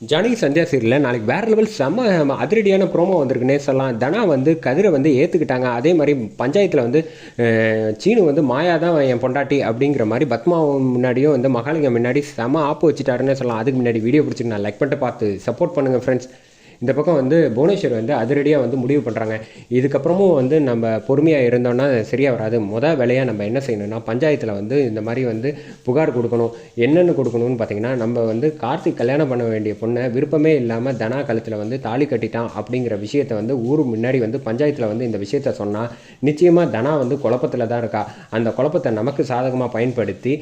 ஜானகி சந்தியா சீரியலில் நாளைக்கு வேறு லெவல் செம்ம அதிரடியான ப்ரோமோ வந்திருக்குன்னே சொல்லலாம் தனா வந்து கதிரை வந்து ஏற்றுக்கிட்டாங்க அதே மாதிரி பஞ்சாயத்தில் வந்து சீனு வந்து மாயா தான் என் பொண்டாட்டி அப்படிங்கிற மாதிரி பத்மா முன்னாடியும் வந்து மகாலிங்கம் முன்னாடி செம ஆப்பு வச்சுட்டாருன்னே சொல்லலாம். அதுக்கு முன்னாடி வீடியோ பிடிச்சிட்டு நான் லைக் பண்ணிட்டு பார்த்து சப்போர்ட் பண்ணுங்கள் ஃப்ரெண்ட்ஸ் இந்த பக்கம் வந்து புவனேஸ்வர் வந்து அதிரடியாக வந்து முடிவு பண்ணுறாங்க இதுக்கப்புறமும் வந்து நம்ம பொறுமையாக இருந்தோம்னா சரியாக வராது. மொதல் வேலையாக நம்ம என்ன செய்யணும்னா பஞ்சாயத்தில் வந்து இந்த மாதிரி வந்து புகார் கொடுக்கணும். என்னென்னு கொடுக்கணும்னு பார்த்தீங்கன்னா நம்ம வந்து கார்த்திக் கல்யாணம் பண்ண வேண்டிய பொண்ணை விருப்பமே இல்லாமல் தனா கழுத்தில் வந்து தாலி கட்டிட்டான் அப்படிங்கிற விஷயத்தை வந்து ஊர் முன்னாடி வந்து பஞ்சாயத்தில் வந்து இந்த விஷயத்த சொன்னால் நிச்சயமாக தனா வந்து குழப்பத்தில் தான் இருக்கா. அந்த குழப்பத்தை நமக்கு சாதகமாக பயன்படுத்தி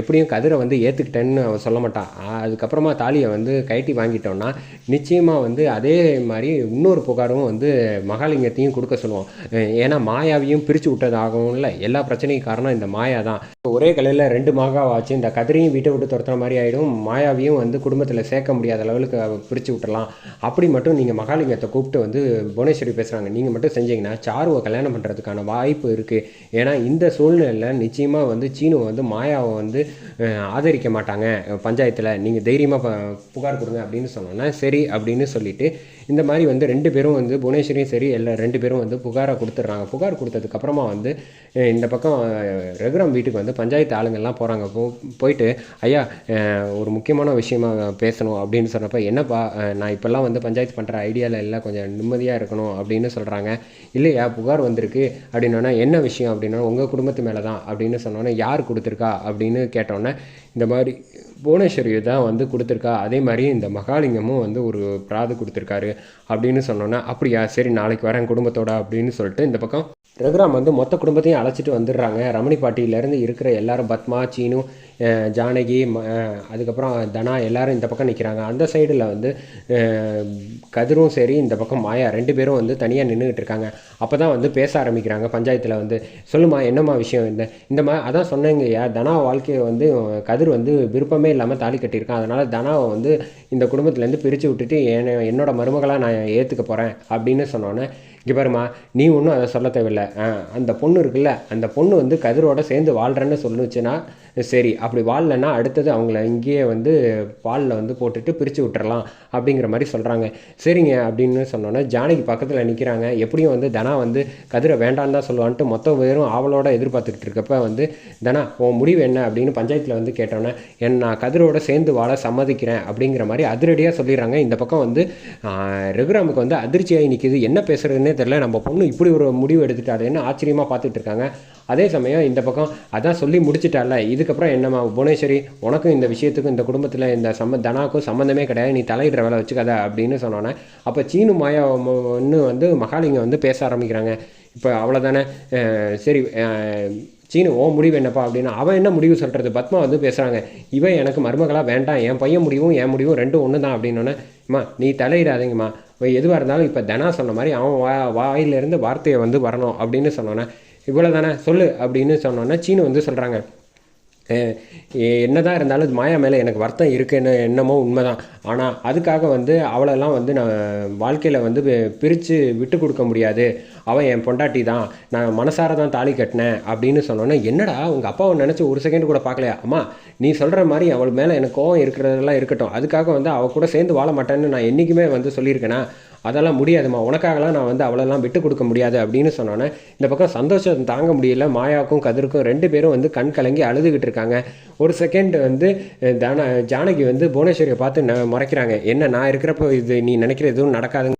எப்படியும் கதிரை வந்து ஏற்றுக்கிட்டேன்னு சொல்ல மாட்டான் அதுக்கப்புறமா தாலியை வந்து கைட்டி வாங்கிட்டோம்னா நிச்சயமாக வந்து அதே மாதிரி இன்னொரு புகாரும் வந்து மகாலிங்கத்தையும் கொடுக்க சொல்லுவோம். ஏன்னா மாயாவையும் பிரித்து விட்டதாகும்ல எல்லா பிரச்சனைக்கும் காரணம் இந்த மாயா தான் ஒரே கலையில் ரெண்டு மாகாவாச்சு இந்த கதிரையும் வீட்டை விட்டு துரத்துற மாதிரி ஆகிடும் மாயாவையும் வந்து குடும்பத்தில் சேர்க்க முடியாத லெவலுக்கு பிரித்து விட்டுறலாம் அப்படி மட்டும் நீங்கள் மகாலிங்கத்தை கூப்பிட்டு வந்து புவனேஸ்வரி பேசுகிறாங்க நீங்கள் மட்டும் செஞ்சீங்கன்னா சாருவை கல்யாணம் பண்ணுறதுக்கான வாய்ப்பு இருக்குது ஏன்னா இந்த சூழ்நிலையில் நிச்சயமாக வந்து சீனுவை வந்து மாயாவை வந்து ஆதரிக்க மாட்டாங்க. பஞ்சாயத்தில் நீங்கள் தைரியமாக புகார் கொடுங்க அப்படின்னு சொன்னோன்னா சரி அப்படின்னு சொல்லிட்டு இந்த மாதிரி வந்து ரெண்டு பேரும் வந்து புவனேஸ்வரியும் சரி எல்லா ரெண்டு பேரும் வந்து புகாரை கொடுத்துட்றாங்க. புகார் கொடுத்ததுக்கப்புறமா வந்து இந்த பக்கம் ரகுராம் வீட்டுக்கு வந்து பஞ்சாயத்து ஆளுங்கள்லாம் போகிறாங்க போ போயிட்டு ஐயா ஒரு முக்கியமான விஷயமா பேசணும். அப்படின்னு சொன்னப்போ என்னப்பா நான் இப்போல்லாம் வந்து பஞ்சாயத்து பண்ணுற ஐடியாவில் எல்லாம் கொஞ்சம் நிம்மதியாக இருக்கணும். அப்படின்னு சொல்கிறாங்க இல்லையா புகார் வந்திருக்கு. அப்படின்னோன்னா என்ன விஷயம்? அப்படின்னா உங்கள் குடும்பத்து மேலே தான். அப்படின்னு சொன்னோன்னே யார் கொடுத்துருக்கா? அப்படின்னு கேட்டோன்னே இந்த மாதிரி புவனேஸ்வரி தான் வந்து கொடுத்துருக்கா. அதே மாதிரி இந்த மகாலிங்கமும் வந்து ஒரு பிராது கொடுத்துருக்காரு. அப்படின்னு சொன்னோன்னே அப்படியா சரி நாளைக்கு வரேன் குடும்பத்தோட. அப்படின்னு சொல்லிட்டு இந்த பக்கம் ரகுராம் வந்து மொத்த குடும்பத்தையும் அழைச்சிட்டு வந்துடுறாங்க. ரமணி பாட்டியிலேருந்து இருக்கிற எல்லாரும் பத்மா சீனு ஜானகி அதுக்கப்புறம் தனா எல்லாரும் இந்த பக்கம் நிற்கிறாங்க அந்த சைடில் வந்து கதிரும் சரி இந்த பக்கம் மாயா ரெண்டு பேரும் வந்து தனியாக நின்றுக்கிட்டு இருக்காங்க. அப்போ தான் வந்து பேச ஆரம்பிக்கிறாங்க பஞ்சாயத்தில் வந்து. சொல்லுமா என்னம்மா விஷயம் இந்த இந்த மாதிரி அதான் சொன்னேங்கய்யா தனா வாழ்க்கையை வந்து கதிர் வந்து விருப்பமே இல்லாமல் தாலி கட்டியிருக்கான். அதனால் தனாவை வந்து இந்த குடும்பத்துலேருந்து பிரித்து விட்டுட்டு என்ன என்னோட மருமகளாக நான் ஏற்றுக்க போகிறேன் அப்படின்னு சொன்னோன்னே இங்கே பாருமா நீ ஒன்றும் அதை சொல்ல தேவையில்ல. இருக்குல்ல அந்த பொண்ணு இருக்குல்ல அந்த பொண்ணு வந்து கதிரோட சேர்ந்து வாழ்கிறேன்னு சொல்லுச்சுன்னா சரி அப்படி வாழலைன்னா அடுத்தது அவங்கள இங்கேயே வந்து பாலில் வந்து போட்டுட்டு பிரித்து விட்டுறலாம் அப்படிங்கிற மாதிரி சொல்கிறாங்க சரிங்க அப்படின்னு சொன்னோன்னே ஜானகி பக்கத்தில் நிற்கிறாங்க எப்படியும் வந்து தனா வந்து கதிரை வேண்டான்னு தான் சொல்லுவான்ட்டு மொத்த பேரும் ஆவலோட எதிர்பார்த்துக்கிட்டு இருக்கப்ப வந்து தனா உன் முடிவு என்ன? அப்படின்னு பஞ்சாயத்தில் வந்து கேட்டோன்னே என் நான் கதிரோட சேர்ந்து வாழ சம்மதிக்கிறேன். அப்படிங்கிற மாதிரி அதிரடியாக சொல்லிடுறாங்க. இந்த பக்கம் வந்து ரகுராமுக்கு வந்து அதிர்ச்சியாகி நிற்கிது என்ன பேசுகிறதுன்னே தெரியல. நம்ம பொண்ணு இப்படி ஒரு முடிவு எடுத்துட்டாருன்னு ஆச்சரியமாக பார்த்துட்டு இருக்காங்க. அதே சமயம் இந்த பக்கம் அதான் சொல்லி முடிச்சிட்டால இதுக்கப்புறம் என்னம்மா புவனேஸ்வரி உனக்கும் இந்த விஷயத்துக்கும் இந்த குடும்பத்தில் இந்த சம்ம தனாக்கும் சம்மந்தமே கிடையாது. நீ தலையிடுற வேலை வச்சுக்காத அப்படின்னு சொன்னோன்னே அப்போ சீனு மாயா ஒன்று வந்து மகாலிங்கம் வந்து பேச ஆரம்பிக்கிறாங்க. இப்போ அவ்வளோதானே சரி சீனு ஓ முடிவு என்னப்பா? அப்படின்னா அவன் என்ன முடிவு சொல்கிறது பத்மா வந்து பேசுகிறாங்க இவன் எனக்கு மருமகளாக வேண்டாம். என் பையன் முடிவும் என் முடிவும் ரெண்டும் ஒன்று தான் அப்படின்னோன்னே அம்மா நீ தலையிடாதீங்கம்மா. எதுவாக இருந்தாலும் இப்போ தனா சொன்ன மாதிரி அவன் வா வாயிலிருந்து வார்த்தையை வந்து வரணும். அப்படின்னு சொன்னோன்னே இவ்வளோ தானே சொல்லு. அப்படின்னு சொன்னோன்னே சீனு வந்து சொல்கிறாங்க என்னதான் இருந்தாலும் மாயா மேலே எனக்கு வருத்தம் இருக்குன்னு என்னமோ உண்மைதான். ஆனால் அதுக்காக வந்து அவளெல்லாம் வந்து நான் வாழ்க்கையில் வந்து பிரித்து விட்டு கொடுக்க முடியாது. அவன் என் பொண்டாட்டி தான். நான் மனசார தான் தாலி கட்டினேன் அப்படின்னு சொன்னோன்னே என்னடா உங்கள் அப்பாவை நினச்சி ஒரு செகண்ட் கூட பார்க்கலையா? அம்மா நீ சொல்கிற மாதிரி அவள் மேலே எனக்கு கோவம் இருக்கிறதெல்லாம் இருக்கட்டும். அதுக்காக வந்து அவள் கூட சேர்ந்து வாழ மாட்டேன்னு நான் என்றைக்குமே வந்து சொல்லியிருக்கேனா? அதெல்லாம் முடியாதும்மா. உனக்காகலாம் நான் வந்து அவளெல்லாம் விட்டு கொடுக்க முடியாது அப்படின்னு சொன்னோன்னே இந்த பக்கம் சந்தோஷம் தாங்க முடியல. மாயாவுக்கும் கதிருக்கும் ரெண்டு பேரும் வந்து கண் கலங்கி அழுதுகிட்டு இருக்காங்க. ஒரு செகண்ட் வந்து தான ஜானகி வந்து புவனேஸ்வரியை பார்த்து ந- முறைக்கிறாங்க. என்ன நான் இருக்கிறப்போ இது நீ நினைக்கிற எதுவும் நடக்காதுங்க.